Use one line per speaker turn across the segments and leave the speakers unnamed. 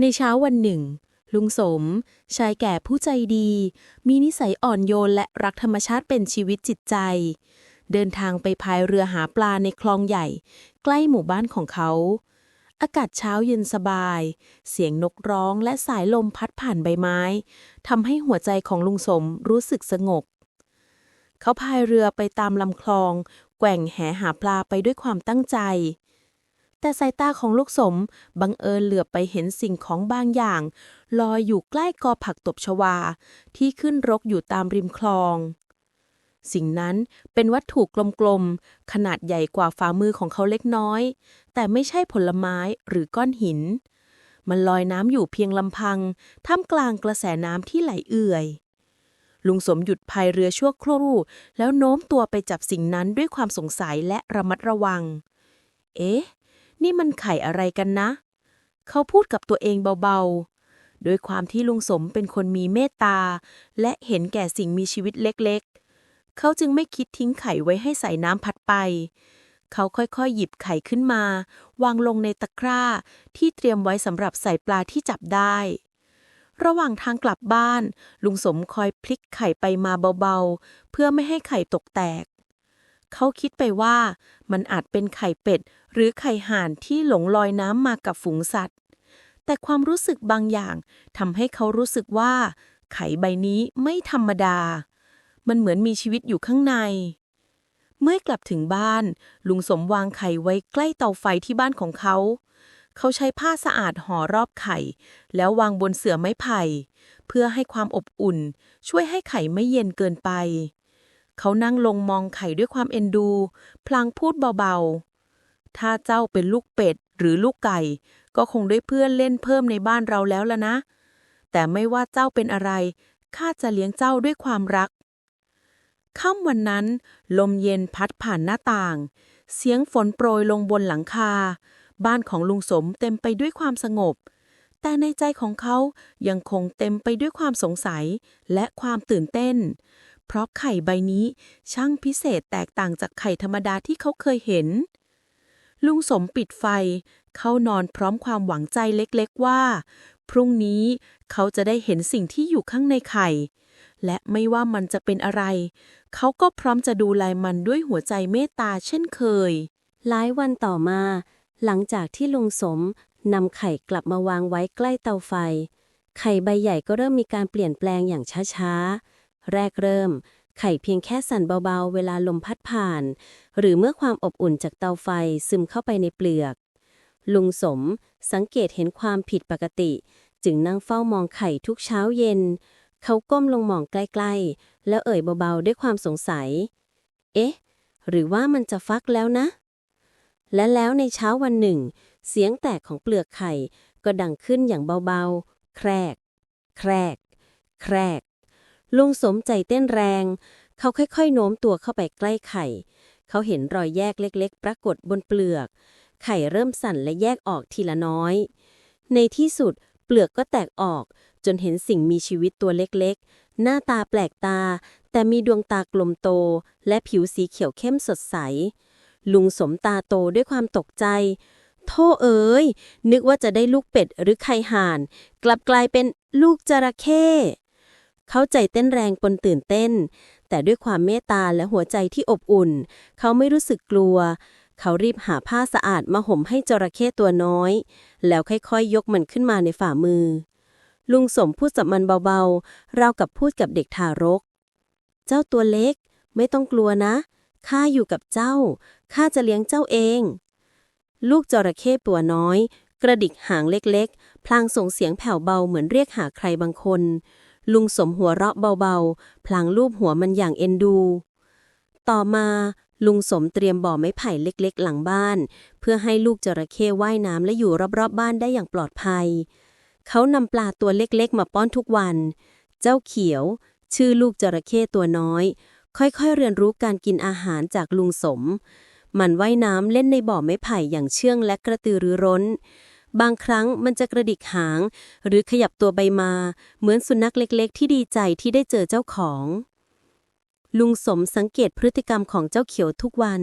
ในเช้าวันหนึ่ง ลุงสม ชายแก่ผู้ใจดี มีนิสัยอ่อนโยนและรักธรรมชาติเป็นชีวิตจิตใจ เดินทางไปพายเรือหาปลาในคลองใหญ่ ใกล้หมู่บ้านของเขา อากาศเช้าเย็นสบาย เสียงนกร้องและสายลมพัดผ่านใบไม้ทำให้หัวใจของลุงสมรู้สึกสงบเขาพายเรือไปตามลำคลอง แกว่งแหหาปลาไปด้วยความตั้งใจ แต่สายตาของลูกสมบังเอิญเหลือบไปเห็นสิ่งของบางอย่าง ลอยอยู่ใกล้กอผักตบชวา ที่ขึ้นรกอยู่ตามริมคลอง สิ่งนั้นเป็นวัตถุกลมๆ ขนาดใหญ่กว่าฝ่ามือของเขาเล็กน้อย แต่ไม่ใช่ผลไม้หรือก้อนหิน มันลอยน้ำอยู่เพียงลำพัง ท่ามกลางกระแสน้ำที่ไหลเอื่อยลุงสมหยุดพายเรือชั่วครู่ แล้วโน้มตัวไปจับสิ่งนั้นด้วยความสงสัยและระมัดระวัง เอ๊ะ นี่มันไข่อะไรกันนะ เขาพูดกับตัวเองเบาๆ โดยความที่ลุงสมเป็นคนมีเมตตา และเห็นแก่สิ่งมีชีวิตเล็กๆ เขาจึงไม่คิดทิ้งไข่ไว้ให้ใส่น้ำพัดไป เขาค่อยๆ หยิบไข่ขึ้นมา วางลงในตะกร้าที่เตรียมไว้สำหรับใส่ปลาที่จับได้ระหว่างทางกลับบ้าน ลุงสมคอยพลิกไข่ไปมาเบาๆ เพื่อไม่ให้ไข่ตกแตก เขาคิดไปว่ามันอาจเป็นไข่เป็ด หรือไข่ห่านที่หลงลอยน้ำมากับฝูงสัตว์ แต่ความรู้สึกบางอย่างทำให้เขารู้สึกว่า ไข่ใบนี้ไม่ธรรมดา มันเหมือนมีชีวิตอยู่ข้างใน เมื่อกลับถึงบ้าน ลุงสมวางไข่ไว้ใกล้เตาไฟที่บ้านของเขา เขาใช้ผ้าสะอาดห่อรอบไข่ แล้ววางบนเสื่อไม้ไผ่ เพื่อให้ความอบอุ่น ช่วยให้ไข่ไม่เย็นเกินไป เขานั่งลงมองไข่ด้วยความเอ็นดู พลางพูดเบาๆ ถ้าเจ้าเป็นลูกเป็ดหรือลูกไก่ ก็คงได้เพื่อนเล่นเพิ่มในบ้านเราแล้วล่ะนะ แต่ไม่ว่าเจ้าเป็นอะไร ข้าจะเลี้ยงเจ้าด้วยความรัก ค่ำวันนั้น ลมเย็นพัดผ่านหน้าต่าง เสียงฝนโปรยลงบนหลังคา บ้านของลุงสมเต็มไปด้วยความสงบ แต่ในใจของเขายังคงเต็มไปด้วยความสงสัยและความตื่นเต้น เพราะไข่ใบนี้ช่างพิเศษแตกต่างจากไข่ธรรมดาที่เขาเคยเห็น ลุงสมปิดไฟ เข้านอนพร้อมความหวังใจเล็กๆว่า พรุ่งนี้เขาจะได้เห็นสิ่งที่อยู่ข้างในไข่ และไม่ว่ามันจะเป็นอะไร เขาก็พร้อมจะดูแลมันด้วยหัวใจเมตตาเช่นเคย
หลายวันต่อมา หลังจากที่ลุงสมนำไข่กลับมาวางไว้ใกล้เตาไฟ ไข่ใบใหญ่ก็เริ่มมีการเปลี่ยนแปลงอย่างช้าๆ แรกเริ่ม ไข่เพียงแค่สั่นเบาๆ เวลาลมพัดผ่าน หรือเมื่อความอบอุ่นจากเตาไฟซึมเข้าไปในเปลือก ลุงสมสังเกตเห็นความผิดปกติ จึงนั่งเฝ้ามองไข่ทุกเช้าเย็น เขาก้มลงมองใกล้ๆ แล้วเอ่ยเบาๆ ด้วยความสงสัย เอ๊ะ หรือว่ามันจะฟักแล้วนะ และแล้วในเช้าวันหนึ่ง เสียงแตกของเปลือกไข่ก็ดังขึ้นอย่างเบาๆ แครก แครก แครก ลุงสมใจเต้นแรง เขาค่อยๆ โน้มตัวเข้าไปใกล้ไข่ เขาเห็นรอยแยกเล็ก ๆ ปรากฏบนเปลือก ไข่เริ่มสั่นและแยกออกทีละน้อย ในที่สุดเปลือกก็แตกออก จนเห็นสิ่งมีชีวิตตัวเล็กๆ หน้าตาแปลกตา แต่มีดวงตากลมโต และผิวสีเขียวเข้มสดใส ลุงสมตาโตด้วยความตกใจโท่เอ๋ยนึกว่าจะได้ลูกเป็ดหรือไข่ห่าน กลับกลายเป็นลูกจระเข้ เขาใจเต้นแรงปนตื่นเต้น แต่ด้วยความเมตตาและหัวใจที่อบอุ่น เขาไม่รู้สึกกลัว เขารีบหาผ้าสะอาดมาห่มให้จระเข้ตัวน้อย แล้วค่อยๆยกมันขึ้นมาในฝ่ามือ ลุงสมพูดกับมันเบาๆราวกับพูดกับเด็กทารก เจ้าตัวเล็ก ไม่ต้องกลัวนะข้าอยู่กับเจ้าข้าจะเลี้ยงเจ้าเอง ลูกจระเข้ตัวน้อย กระดิกหางเล็กๆ พลางส่งเสียงแผ่วเบาเหมือนเรียกหาใครบางคน ลุงสมหัวเราะเบาๆ พลางลูบหัวมันอย่างเอ็นดู ต่อมาลุงสมเตรียมบ่อไม้ไผ่เล็กๆ หลังบ้าน เพื่อให้ลูกจระเข้ว่ายน้ำและอยู่รอบๆบบ้านได้อย่างปลอดภัย เขานำปลาตัวเล็กๆ มาป้อนทุกวัน เจ้าเขียว ชื่อลูกจระเข้ตัวน้อย ค่อยๆ เรียนรู้การกินอาหารจากลุงสม มันว่ายน้ำเล่นในบ่อไม้ไผ่อย่างเชื่องและกระตือรือร้น บางครั้งมันจะกระดิกหาง หรือขยับตัวไปมา เหมือนสุนัขเล็กๆ ที่ดีใจที่ได้เจอเจ้าของ ลุงสมสังเกตพฤติกรรมของเจ้าเขียวทุกวัน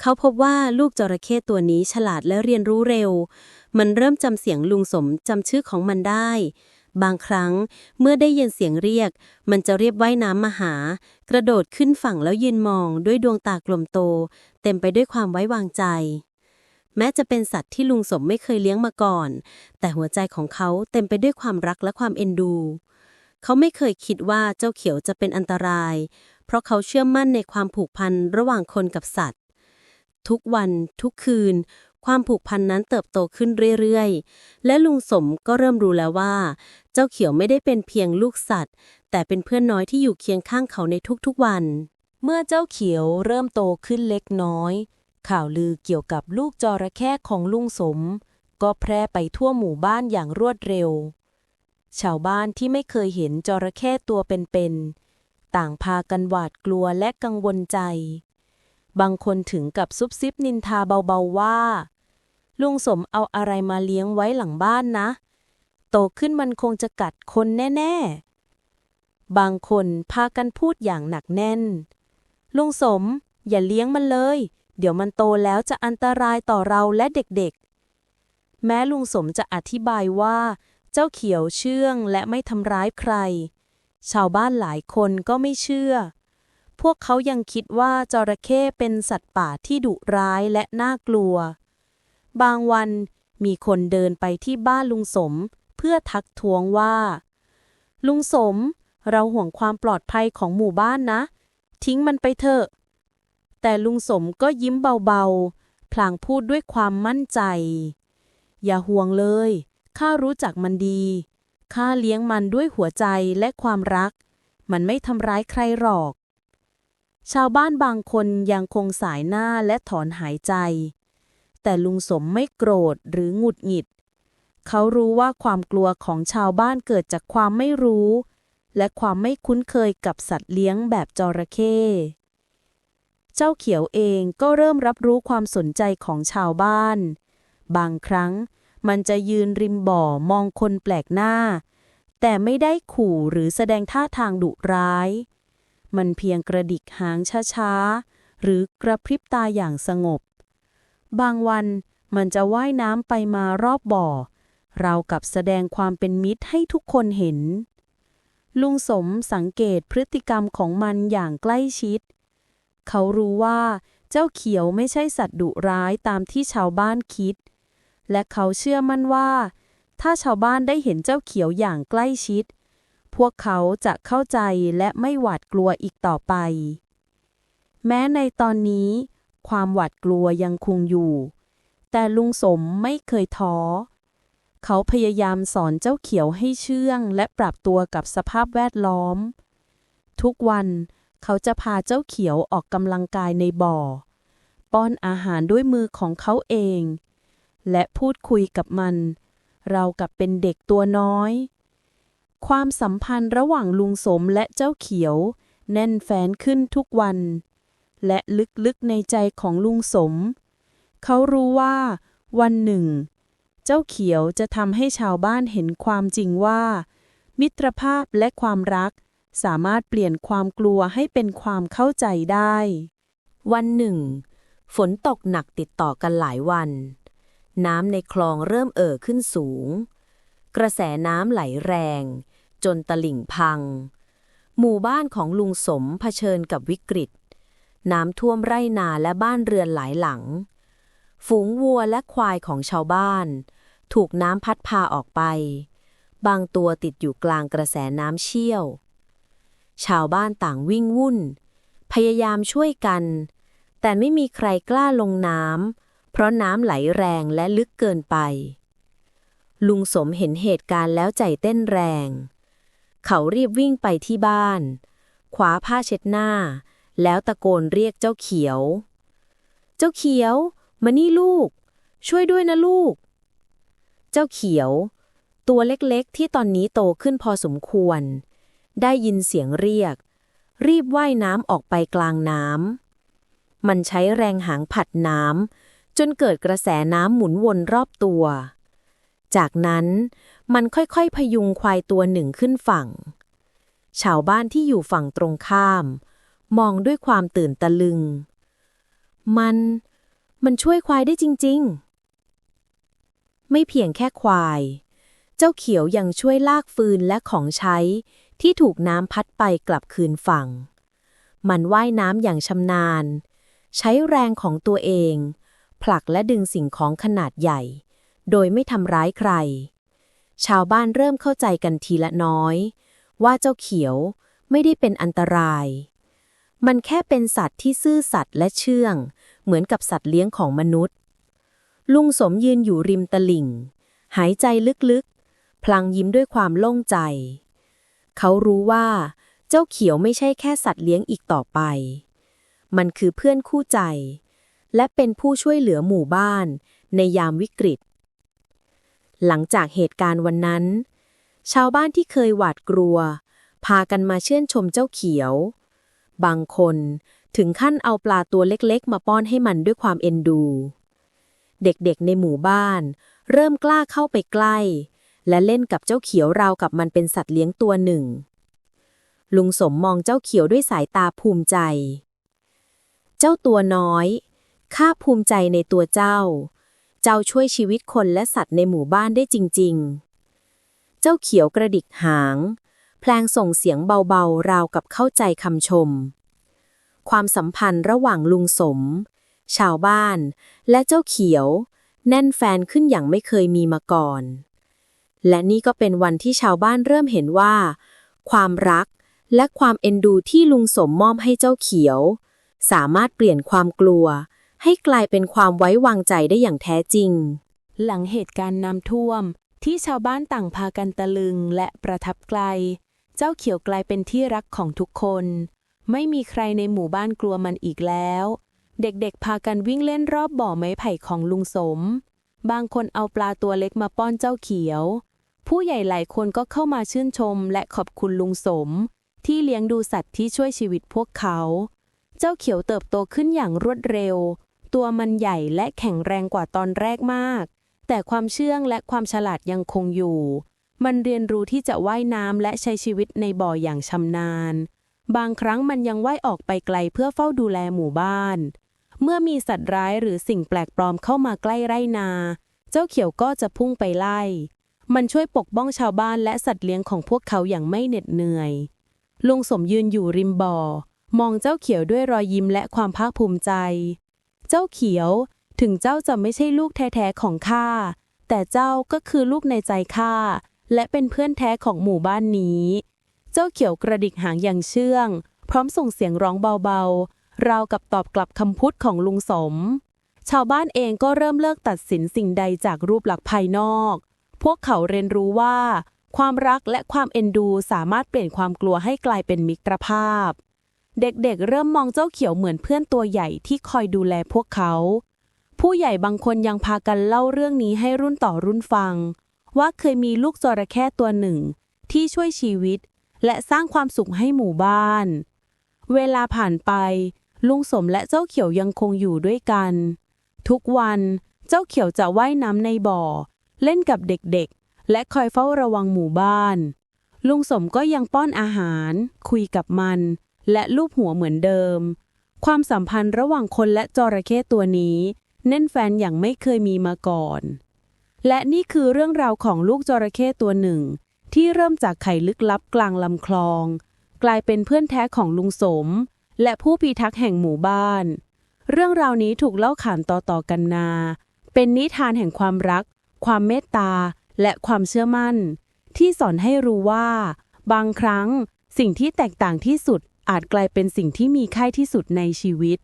เขาพบว่าลูกจระเข้ตัวนี้ฉลาดและเรียนรู้เร็ว มันเริ่มจำเสียงลุงสมจำชื่อของมันได้ บางครั้งเมื่อได้ยินเสียงเรียก มันจะเรียบว่ายน้ำมาหา กระโดดขึ้นฝั่งแล้วยืนมองด้วยดวงตากลมโต เต็มไปด้วยความไว้วางใจ แม้จะเป็นสัตว์ที่ลุงสมไม่เคยเลี้ยงมาก่อน แต่หัวใจของเขาเต็มไปด้วยความรักและความเอ็นดู เขาไม่เคยคิดว่าเจ้าเขียวจะเป็นอันตราย เพราะเขาเชื่อมั่นในความผูกพันระหว่างคนกับสัตว์ ทุกวัน ทุกคืน ความผูกพันนั้นเติบโตขึ้นเรื่อยๆ และลุงสมก็เริ่มรู้แล้วว่า เจ้าเขียวไม่ได้เป็นเพียงลูกสัตว์ แต่เป็นเพื่อนน้อยที่อยู่เคียงข้างเขาในทุกๆวัน
เมื่อเจ้าเขียวเริ่มโตขึ้นเล็กน้อย ข่าวลือเกี่ยวกับลูกจระเข้ของลุงสม ก็แพร่ไปทั่วหมู่บ้านอย่างรวดเร็ว ชาวบ้านที่ไม่เคยเห็นจระเข้ตัวเป็นๆต่างพากันหวาดกลัวและกังวลใจ บางคนถึงกับซุบซิบนินทาเบาๆว่า ลุงสมเอาอะไรมาเลี้ยงไว้หลังบ้านนะ โตขึ้นมันคงจะกัดคนแน่ ๆ บางคนพากันพูดอย่างหนักแน่นลุงสมอย่าเลี้ยงมันเลย เดี๋ยวมันโตแล้วจะอันตรายต่อเราและเด็กๆ แม้ลุงสมจะอธิบายว่า เจ้าเขียวเชื่องและไม่ทำร้ายใคร ชาวบ้านหลายคนก็ไม่เชื่อ พวกเขายังคิดว่าจระเข้เป็นสัตว์ป่าที่ดุร้ายและน่ากลัว บางวันมีคนเดินไปที่บ้านลุงสมเพื่อทักท้วงว่า ลุงสม เราห่วงความปลอดภัยของหมู่บ้านนะ ทิ้งมันไปเถอะ แต่ลุงสมก็ยิ้มเบาๆ พลางพูดด้วยความมั่นใจ อย่าห่วงเลย ข้ารู้จักมันดี ข้าเลี้ยงมันด้วยหัวใจและความรัก มันไม่ทำร้ายใครหรอก ชาวบ้านบางคนยังคงสายหน้าและถอนหายใจ แต่ลุงสมไม่โกรธหรือหงุดหงิด เขารู้ว่าความกลัวของชาวบ้านเกิดจากความไม่รู้ และความไม่คุ้นเคยกับสัตว์เลี้ยงแบบจระเข้ เจ้าเขียวเองก็เริ่มรับรู้ความสนใจของชาวบ้าน บางครั้งมันจะยืนริมบ่อมองคนแปลกหน้า แต่ไม่ได้ขู่หรือแสดงท่าทางดุร้าย มันเพียงกระดิกหางช้าๆ หรือกระพริบตาอย่างสงบ บางวันมันจะว่ายน้ำไปมารอบบ่อ เรากับแสดงความเป็นมิตรให้ทุกคนเห็น ลุงสมสังเกตพฤติกรรมของมันอย่างใกล้ชิด เขารู้ว่าเจ้าเขียวไม่ใช่สัตว์ดุร้ายตามที่ชาวบ้านคิด และเขาเชื่อมั่นว่า ถ้าชาวบ้านได้เห็นเจ้าเขียวอย่างใกล้ชิด พวกเขาจะเข้าใจและไม่หวาดกลัวอีกต่อไป แม้ในตอนนี้ ความหวาดกลัวยังคงอยู่ แต่ลุงสมไม่เคยท้อ เขาพยายามสอนเจ้าเขียวให้เชื่องและปรับตัวกับสภาพแวดล้อม ทุกวัน เขาจะพาเจ้าเขียวออกกำลังกายในบ่อ ป้อนอาหารด้วยมือของเขาเอง และพูดคุยกับมัน เรากับเป็นเด็กตัวน้อย ความสัมพันธ์ระหว่างลุงสมและเจ้าเขียว แน่นแฟนขึ้นทุกวัน และลึกๆในใจของลุงสม เขารู้ว่า วันหนึ่ง เจ้าเขียวจะทำให้ชาวบ้านเห็นความจริงว่า มิตรภาพและความรัก สามารถเปลี่ยนความกลัวให้เป็นความเข้าใจได้
วันหนึ่ง ฝนตกหนักติดต่อกันหลายวัน น้ำในคลองเริ่มเอ่อขึ้นสูง กระแสน้ำไหลแรง จนตลิ่งพัง หมู่บ้านของลุงสมเผชิญกับวิกฤต น้ำท่วมไร่นาและบ้านเรือนหลายหลัง ฝูงวัวและควายของชาวบ้าน ถูกน้ำพัดพาออกไป บางตัวติดอยู่กลางกระแสน้ำเชี่ยว ชาวบ้านต่างวิ่งวุ่น พยายามช่วยกัน แต่ไม่มีใครกล้าลงน้ำเพราะน้ำไหลแรงและลึกเกินไป ลุงสมเห็นเหตุการณ์แล้วใจเต้นแรง เขารีบวิ่งไปที่บ้านคว้าผ้าเช็ดหน้า แล้วตะโกนเรียกเจ้าเขียว เจ้าเขียว มานี่ลูก ช่วยด้วยนะลูก เจ้าเขียว ตัวเล็กๆที่ตอนนี้โตขึ้นพอสมควร ได้ยินเสียงเรียก รีบว่ายน้ำออกไปกลางน้ำมันใช้แรงหางผัดน้ำจนเกิดกระแสน้ำหมุนวนรอบตัว จากนั้นมันค่อยๆพยุงควายตัวหนึ่งขึ้นฝั่ง ชาวบ้านที่อยู่ฝั่งตรงข้าม มองด้วยความตื่นตะลึง มัน มันช่วยควายได้จริง ๆไม่เพียงแค่ควาย เจ้าเขียวยังช่วยลากฟืนและของใช้ ที่ถูกน้ำพัดไปกลับคืนฝั่ง มันว่ายน้ำอย่างชำนาญ ใช้แรงของตัวเอง ผลักและดึงสิ่งของขนาดใหญ่ โดยไม่ทำร้ายใคร ชาวบ้านเริ่มเข้าใจกันทีละน้อย ว่าเจ้าเขียวไม่ได้เป็นอันตราย มันแค่เป็นสัตว์ที่ซื่อสัตย์และเชื่อง เหมือนกับสัตว์เลี้ยงของมนุษย์ ลุงสมยืนอยู่ริมตลิ่ง หายใจลึกๆ พลางยิ้มด้วยความโล่งใจ เขารู้ว่า เจ้าเขียวไม่ใช่แค่สัตว์เลี้ยงอีกต่อไป มันคือเพื่อนคู่ใจ และเป็นผู้ช่วยเหลือหมู่บ้าน ในยามวิกฤต หลังจากเหตุการณ์วันนั้น ชาวบ้านที่เคยหวาดกลัว พากันมาเชื่นชมเจ้าเขียว บางคนถึงขั้นเอาปลาตัวเล็กๆ มาป้อนให้มันด้วยความเอ็นดู เด็กๆในหมู่บ้าน เริ่มกล้าเข้าไปใกล้ และเล่นกับเจ้าเขียวราวกับมันเป็นสัตว์เลี้ยงตัวหนึ่ง ลุงสมมองเจ้าเขียวด้วยสายตาภูมิใจ เจ้าตัวน้อย ข้าภูมิใจในตัวเจ้า เจ้าช่วยชีวิตคนและสัตว์ในหมู่บ้านได้จริง ๆ เจ้าเขียวกระดิกหาง แพลงส่งเสียงเบาๆ ราวกับเข้าใจคำชม ความสัมพันธ์ระหว่างลุงสม ชาวบ้าน และเจ้าเขียว แน่นแฟนขึ้นอย่างไม่เคยมีมาก่อน และนี่ก็เป็นวันที่ชาวบ้านเริ่มเห็นว่า ความรักและความเอ็นดูที่ลุงสมมอบให้เจ้าเขียว สามารถเปลี่ยนความกลัว ให้กลายเป็นความไว้วางใจได้อย่างแท้จริง
หลังเหตุการณ์น้ำท่วม ที่ชาวบ้านต่างพากันตะลึงและประทับไกลเจ้าเขียวกลายเป็นที่รักของทุกคน ไม่มีใครในหมู่บ้านกลัวมันอีกแล้ว เด็กๆ พากันวิ่งเล่นรอบบ่อไม้ไผ่ของลุงสม บางคนเอาปลาตัวเล็กมาป้อนเจ้าเขียว ผู้ใหญ่หลายคนก็เข้ามาชื่นชมและขอบคุณลุงสม ที่เลี้ยงดูสัตว์ที่ช่วยชีวิตพวกเขา เจ้าเขียวเติบโตขึ้นอย่างรวดเร็ว ตัวมันใหญ่และแข็งแรงกว่าตอนแรกมาก แต่ความเชื่องและความฉลาดยังคงอยู่ มันเรียนรู้ที่จะว่ายน้ำและใช้ชีวิตในบ่ออย่างชำนาญ บางครั้งมันยังว่ายออกไปไกลเพื่อเฝ้าดูแลหมู่บ้าน เมื่อมีสัตว์ร้ายหรือสิ่งแปลกปลอมเข้ามาใกล้ไร่นา เจ้าเขียวก็จะพุ่งไปไล่ มันช่วยปกป้องชาวบ้านและสัตว์เลี้ยงของพวกเขาอย่างไม่เหน็ดเหนื่อย ลุงสมยืนอยู่ริมบ่อ มองเจ้าเขียวด้วยรอยยิ้มและความภาคภูมิใจ เจ้าเขียว ถึงเจ้าจะไม่ใช่ลูกแท้ๆของข้า แต่เจ้าก็คือลูกในใจข้า และเป็นเพื่อนแท้ของหมู่บ้านนี้ เจ้าเขียวกระดิกหางอย่างเชื่อง พร้อมส่งเสียงร้องเบาๆ ราวกับตอบกลับคำพูดของลุงสม ชาวบ้านเองก็เริ่มเลิกตัดสินสิ่งใดจากรูปลักษณ์ภายนอก พวกเขาเรียนรู้ว่า ความรักและความเอ็นดูสามารถเปลี่ยนความกลัวให้กลายเป็นมิตรภาพ เด็กๆ เริ่มมองเจ้าเขียวเหมือนเพื่อนตัวใหญ่ที่คอยดูแลพวกเขา ผู้ใหญ่บางคนยังพากันเล่าเรื่องนี้ให้รุ่นต่อรุ่นฟัง ว่าเคยมีลูกจระเข้ตัวหนึ่ง ที่ช่วยชีวิต และสร้างความสุขให้หมู่บ้าน เวลาผ่านไป ลุงสมและเจ้าเขียวยังคงอยู่ด้วยกัน ทุกวันเจ้าเขียวจะว่ายน้ำในบ่อ เล่นกับเด็กๆ และคอยเฝ้าระวังหมู่บ้าน ลุงสมก็ยังป้อนอาหาร คุยกับมัน และลูบหัวเหมือนเดิม ความสัมพันธ์ระหว่างคนและจระเข้ตัวนี้แน่นแฟนอย่างไม่เคยมีมาก่อน และนี่คือเรื่องราวของลูกจระเข้ตัวหนึ่ง ที่เริ่มจากไข่ลึกลับกลางลำคลอง กลายเป็นเพื่อนแท้ของลุงสม และผู้พิทักษ์แห่งหมู่บ้าน เรื่องราวนี้ถูกเล่าขานต่อๆกันมาเป็นนิทานแห่งความรัก ความเมตตา และความเชื่อมั่น ที่สอนให้รู้ว่า บางครั้งสิ่งที่แตกต่างที่สุดอาจกลายเป็นสิ่งที่มีค่าที่สุดในชีวิต